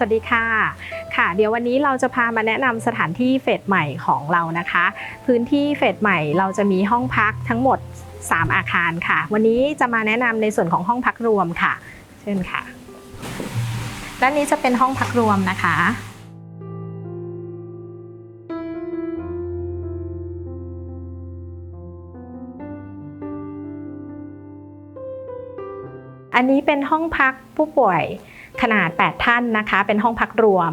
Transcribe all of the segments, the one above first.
สวัสดีค่ะ ค่ะ เดี๋ยววันนี้เราจะพามาแนะนำสถานที่เฟสใหม่ของเรานะคะ พื้นที่เฟสใหม่เราจะมีห้องพักทั้งหมด 3 อาคารค่ะ วันนี้จะมาแนะนำในส่วนของห้องพักรวมค่ะ เช่นค่ะ ด้านนี้จะเป็นห้องพักรวมนะคะอันนี้เป็นห้องพักผู้ป่วย ขนาด 8 ท่านนะคะ เป็นห้องพักรวม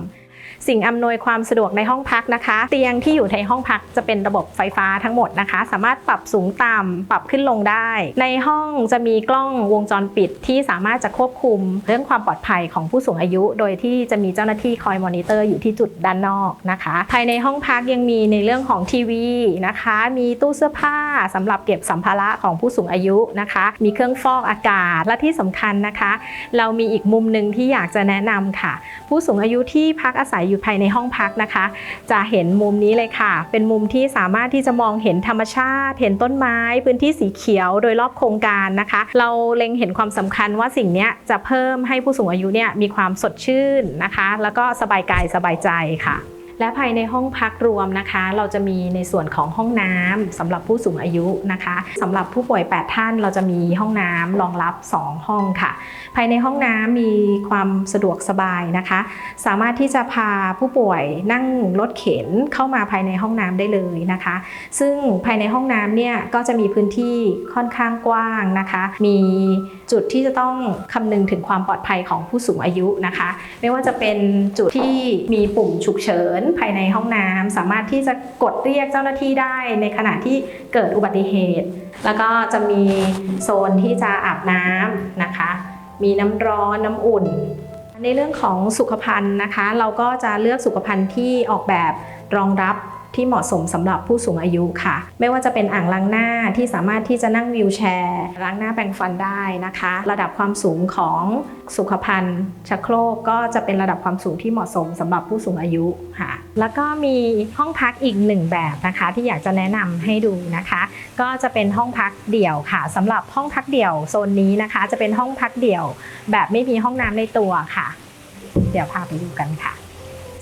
สิ่งอำนวยความสะดวกในห้องพักนะคะ เตียงที่อยู่ในห้องพักจะเป็นระบบไฟฟ้าทั้งหมดนะคะ สามารถปรับสูงต่ำปรับขึ้นลงได้ ในห้องจะมีกล้องวงจรปิดที่สามารถจะควบคุม เรื่องความปลอดภัยของผู้สูงอายุ โดยที่จะมีเจ้าหน้าที่คอยมอนิเตอร์อยู่ที่จุดด้านนอกนะคะ ภายในห้องพักยังมีในเรื่องของทีวีนะคะ มีตู้เสื้อผ้า สำหรับเก็บสัมภาระของผู้สูงอายุนะคะ มีเครื่องฟอกอากาศและที่สำคัญนะคะ เรามีอีกมุมหนึ่งที่อยากจะแนะนำค่ะ ผู้สูงอายุที่พักอาศัยอยู่ภายในห้องพักนะคะ จะเห็นมุมนี้เลยค่ะ เป็นมุมที่สามารถที่จะมองเห็นธรรมชาติ เห็นต้นไม้ พื้นที่สีเขียวโดยรอบโครงการนะคะ เราเล็งเห็นความสำคัญว่าสิ่งนี้จะเพิ่มให้ผู้สูงอายุเนี่ยมีความสดชื่นนะคะ แล้วก็สบายกายสบายใจค่ะ และภายในห้องพักรวมนะคะ เราจะมีในส่วนของห้องน้ำสำหรับผู้สูงอายุนะคะสำหรับผู้ป่วย 8 ท่านเราจะมีห้องน้ำรองรับ 2 ห้องค่ะ ภายในห้องน้ำมีความสะดวกสบายนะคะ สามารถที่จะพาผู้ป่วยนั่งรถเข็นเข้ามาภายในห้องน้ำได้เลยนะคะ ซึ่งภายในห้องน้ำเนี่ยก็จะมีพื้นที่ค่อนข้างกว้างนะคะ มีจุดที่จะต้องคำนึงถึงความปลอดภัยของผู้สูงอายุนะคะ ไม่ว่าจะเป็นจุดที่มีปุ่มฉุกเฉินภายในห้องน้ำสามารถที่จะกดเรียกเจ้าหน้าที่ได้ในขณะที่เกิดอุบัติเหตุ แล้วก็จะมีโซนที่จะอาบน้ำนะคะ มีน้ำร้อนน้ำอุ่น ในเรื่องของสุขภัณฑ์นะคะ เราก็จะเลือกสุขภัณฑ์ที่ออกแบบรองรับ ที่เหมาะสมสำหรับผู้สูงอายุค่ะ ไม่ว่าจะเป็นอ่างล้างหน้าที่สามารถที่จะนั่งวีลแชร์ล้างหน้าแปรงฟันได้นะคะ ระดับความสูงของสุขภัณฑ์ชักโครกก็จะเป็นระดับความสูงที่เหมาะสมสำหรับผู้สูงอายุค่ะ แล้วก็มีห้องพักอีกหนึ่งแบบนะคะ ที่อยากจะแนะนำให้ดูนะคะ ก็จะเป็นห้องพักเดี่ยวค่ะสำหรับห้องพักเดี่ยวโซนนี้นะคะ จะเป็นห้องพักเดี่ยว แบบไม่มีห้องน้ำในตัวค่ะ เดี๋ยวพาไปดูกันค่ะ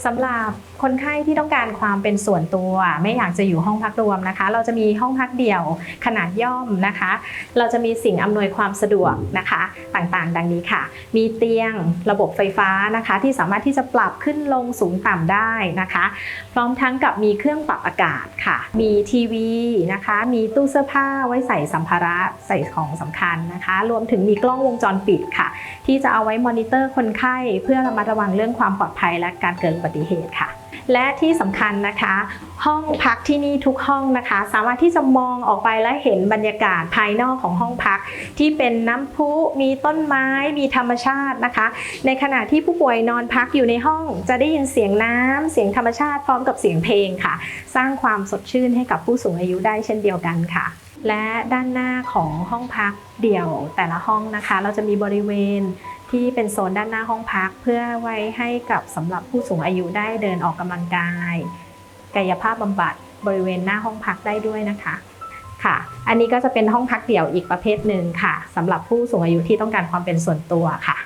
สำหรับคนไข้ที่ต้องการความเป็นส่วนตัว ไม่อยากจะอยู่ห้องพักรวมนะคะ เราจะมีห้องพักเดี่ยวขนาดย่อมนะคะ เราจะมีสิ่งอำนวยความสะดวกนะคะต่างๆ ดังนี้ค่ะ มีเตียงระบบไฟฟ้านะคะ ที่สามารถที่จะปรับขึ้นลงสูงต่ำได้นะคะ พร้อมทั้งกับมีเครื่องปรับอากาศค่ะ มีทีวีนะคะ มีตู้เสื้อผ้าไว้ใส่สัมภาระใส่ของสำคัญนะคะ รวมถึงมีกล้องวงจรปิดค่ะ ที่จะเอาไว้มอนิเตอร์คนไข้ เพื่อระมัดระวังเรื่องความปลอดภัยและการเกิดอุบัติเหตุค่ะ และที่สำคัญนะคะ ห้องพักที่นี่ทุกห้องนะคะ สามารถที่จะมองออกไปและเห็นบรรยากาศภายนอกของห้องพัก ที่เป็นน้ำพุมีต้นไม้มีธรรมชาตินะคะ ในขณะที่ผู้ป่วยนอนพักอยู่ในห้อง จะได้ยินเสียงน้ำเสียงธรรมชาติพร้อมกับเสียงเพลงค่ะ สร้างความสดชื่นให้กับผู้สูงอายุได้เช่นเดียวกันค่ะและด้านหน้าของห้องพักเดี่ยวแต่ละห้องนะคะ เราจะมีบริเวณ ที่เป็นโซนด้านหน้าห้องพัก เพื่อไว้ให้กับสำหรับผู้สูงอายุได้เดินออกกำลังกาย กายภาพบำบัดบริเวณหน้าห้องพักได้ด้วยนะคะค่ะ อันนี้ก็จะเป็นห้องพักเดี่ยวอีกประเภทหนึ่งค่ะสำหรับผู้สูงอายุที่ต้องการความเป็นส่วนตัวค่ะ